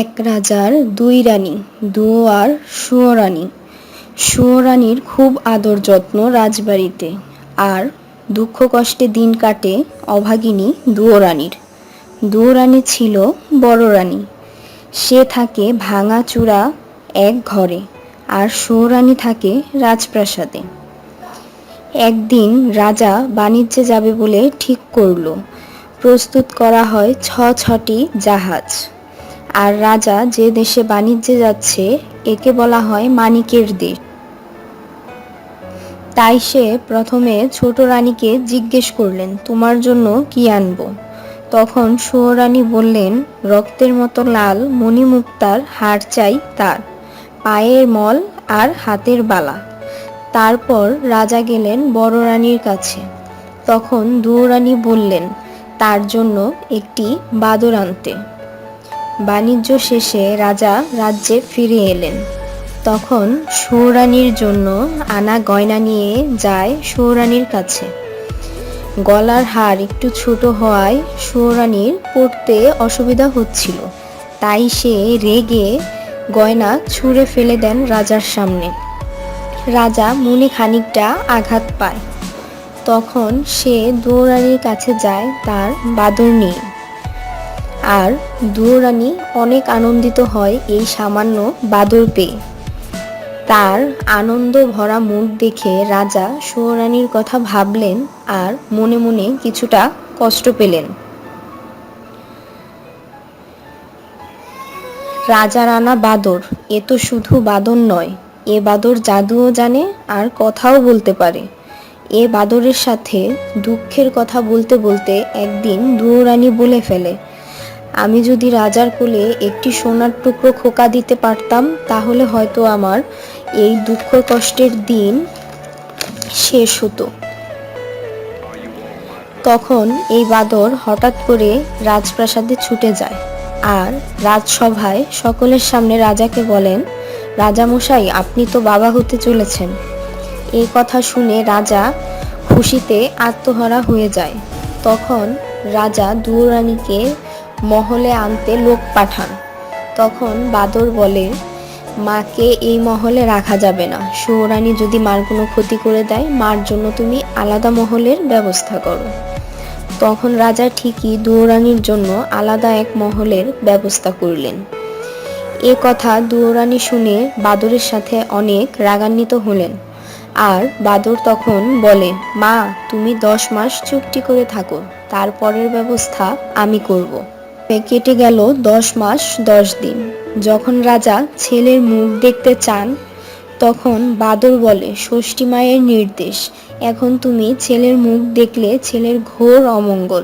এক রাজার দুই রানী দুয়ো আর সুয়োরানী সুয়োরানীর খুব আদর যত্ন রাজবাড়িতে, আর দুঃখ কষ্টে দিন কাটে অভাগিনী দুয়োরানীর দুয়োরানী ছিল বড় রানী। সে থাকে ভাঙা চূড়া এক ঘরে, আর সুয়োরানী থাকে রাজপ্রাসাদে। একদিন রাজা বাণিজ্যে যাবে বলে ঠিক করল। প্রস্তুত করা হয় ছ ছটি জাহাজ। আর রাজা যে দেশে বাণিজ্যে যাচ্ছে, একে বলা হয় মানিকের দেশ। তাই সে প্রথমে ছোট রানীকে জিজ্ঞেস করলেন, তোমার জন্য কি আনব? তখন সুয়োরানী বললেন, রক্তের মতো লাল মণিমুক্তার হার চাই তার, পায়ের মল আর হাতের বালা। তারপর রাজা গেলেন বড় রানীর কাছে। তখন দুরানী বললেন, তার জন্য একটি বাদর আনতে। বাণিজ্য শেষে রাজা রাজ্যে ফিরে এলেন। তখন সৌরানীর জন্য আনা গয়না নিয়ে যায় সৌরানীর কাছে। গলার হার একটু ছোট হওয়ায় সৌরানীর পড়তে অসুবিধা হচ্ছিল। তাই সে রেগে গয়না ছুঁড়ে ফেলে দেন রাজার সামনে। রাজা মনে খানিকটা আঘাত পায়। তখন সে দৌড়ানির কাছে যায় তার বাদর নিয়ে। আর দুয়োরানী অনেক আনন্দিত হয় এই সামান্য বাদর পেয়ে। তার আনন্দ ভরা মুখ দেখে রাজা সুয়োরানীর কথা ভাবলেন আর মনে মনে কিছুটা কষ্ট পেলেন। রাজা রানা বাদর এ তো শুধু বাদর নয়, এ বাদর জাদুও জানে আর কথাও বলতে পারে। এ বাদরের সাথে দুঃখের কথা বলতে বলতে একদিন দুয়োরানী বলে ফেলে আমি যদি রাজার কোলে একটি সোনার টুকরো খোকা দিতে পারতাম, তাহলে হয়তো আমার এই দুঃখ কষ্টের দিন শেষ হতো। তখন এই বাদর হঠাৎ করে রাজপ্রাসাদে ছুটে যায় আর রাজসভায় সকলের সামনে রাজাকে বলেন, রাজামশাই, আপনি তো বাবা হতে চলেছেন। এই কথা শুনে রাজা খুশিতে আত্মহারা হয়ে যায়। তখন রাজা দুরানীকে মহলে আনতে লোক পাঠান। তখন বাদর বলে, মাকে এই মহলে রাখা যাবে না। সৌরানী যদি মার কোনো ক্ষতি করে দেয়, মার জন্য তুমি আলাদা মহলের ব্যবস্থা করো। তখন রাজা ঠিকই দুয়োরানীর জন্য আলাদা এক মহলের ব্যবস্থা করলেন। এ কথা দুয়োরানী শুনে বাদরের সাথে অনেক রাগান্বিত হলেন। আর বাদর তখন বলে, মা, তুমি দশ মাস চুক্তি করে থাকো। তারপরের ব্যবস্থা আমি করব। কেটে গেল দশ মাস, দশ দিন। যখন রাজা ছেলের মুখ দেখতে চান, তখন বাদর বলে, ষষ্ঠী মায়ের নির্দেশ। এখন তুমি ছেলের মুখ দেখলে ছেলের ঘোর অমঙ্গল।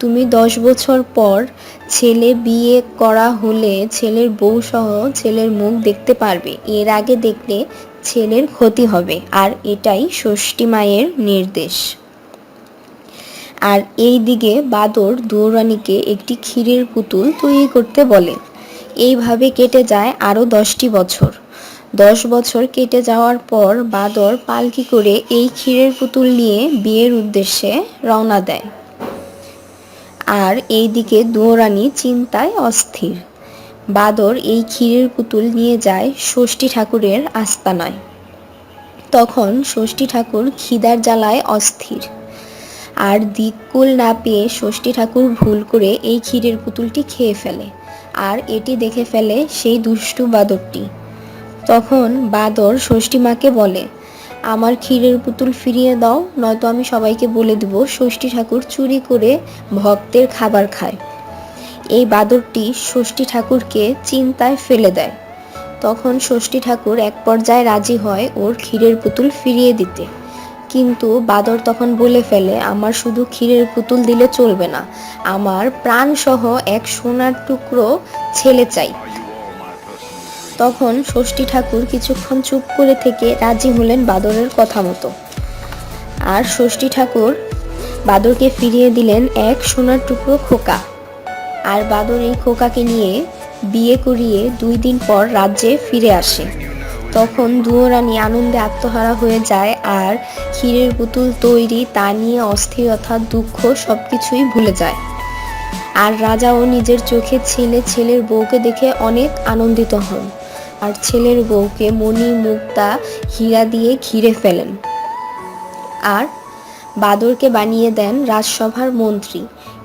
তুমি দশ বছর পর ছেলে বিয়ে করা হলে ছেলের বউ সহ ছেলের মুখ দেখতে পারবে। এর আগে দেখলে ছেলের ক্ষতি হবে। আর এটাই ষষ্ঠী মায়ের নির্দেশ। আর এই দিকে বাদর দৌরানীকে একটি ক্ষীরের পুতুল তৈরি করতে বলে। এইভাবে কেটে যায় আরও দশটি বছর। দশ বছর কেটে যাওয়ার পর বাদর পালকি করে এই ক্ষীরের পুতুল নিয়ে বিয়ের উদ্দেশ্যে রওনা দেয়। আর এইদিকে দুয়োরানী চিন্তায় অস্থির। বাদর এই ক্ষীরের পুতুল নিয়ে যায় ষষ্ঠী ঠাকুরের আস্তানায়। তখন ষষ্ঠী ঠাকুর খিদার জ্বালায় অস্থির। আর দিককুল না পেয়ে ষষ্ঠী ঠাকুর ভুল করে এই ক্ষীরের পুতুলটি খেয়ে ফেলে। আর এটি দেখে ফেলে সেই দুষ্টু বাদরটি। তখন বাদর ষষ্ঠী মাকে বলে, আমার ক্ষীরের পুতুল ফিরিয়ে দাও, নয়তো আমি সবাইকে বলে দেব ষষ্ঠী ঠাকুর চুরি করে ভক্তের খাবার খায়। এই বাদরটি ষষ্ঠী ঠাকুরকে চিন্তায় ফেলে দেয়। তখন ষষ্ঠী ঠাকুর এক পর্যায়ে রাজি হয় ওর ক্ষীরের পুতুল ফিরিয়ে দিতে। কিন্তু বাদর তখন বলে ফেলে, আমার শুধু ক্ষীরের পুতুল দিলে চলবে না, আমার প্রাণসহ এক সোনার টুকরো ছেলে চাই। তখন ষষ্ঠী ঠাকুর কিছুক্ষণ চুপ করে থেকে রাজি হলেন বাদরের কথা মতো। আর ষষ্ঠী ঠাকুর বাদরকে ফিরিয়ে দিলেন এক সোনার টুকরো খোকা। আর বাদর এই খোকাকে নিয়ে বিয়ে করিয়ে দুই দিন পর রাজ্যে ফিরে আসে। তখন দুয়োরানি আনন্দে আত্মহারা হয়ে যায় আর ক্ষীরের পুতুল তৈরি তা নিয়ে অস্থিরতা, দুঃখ সব কিছুই ভুলে যায়। আর রাজাও নিজের চোখে ছেলে ছেলের বউকে দেখে অনেক আনন্দিত হন। আর ছেলের বউকে মণি, মুক্তা, হীরা দিয়ে ঘিরে ফেলেন। আর বাদরকে বানিয়ে দেন রাজসভার মন্ত্রী।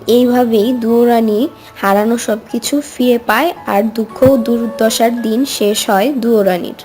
এইভাবেই দুয়োরানি হারানো সব কিছু ফিরে পায় আর দুঃখ দুর্দশার দিন শেষ হয় দুয়োরানীর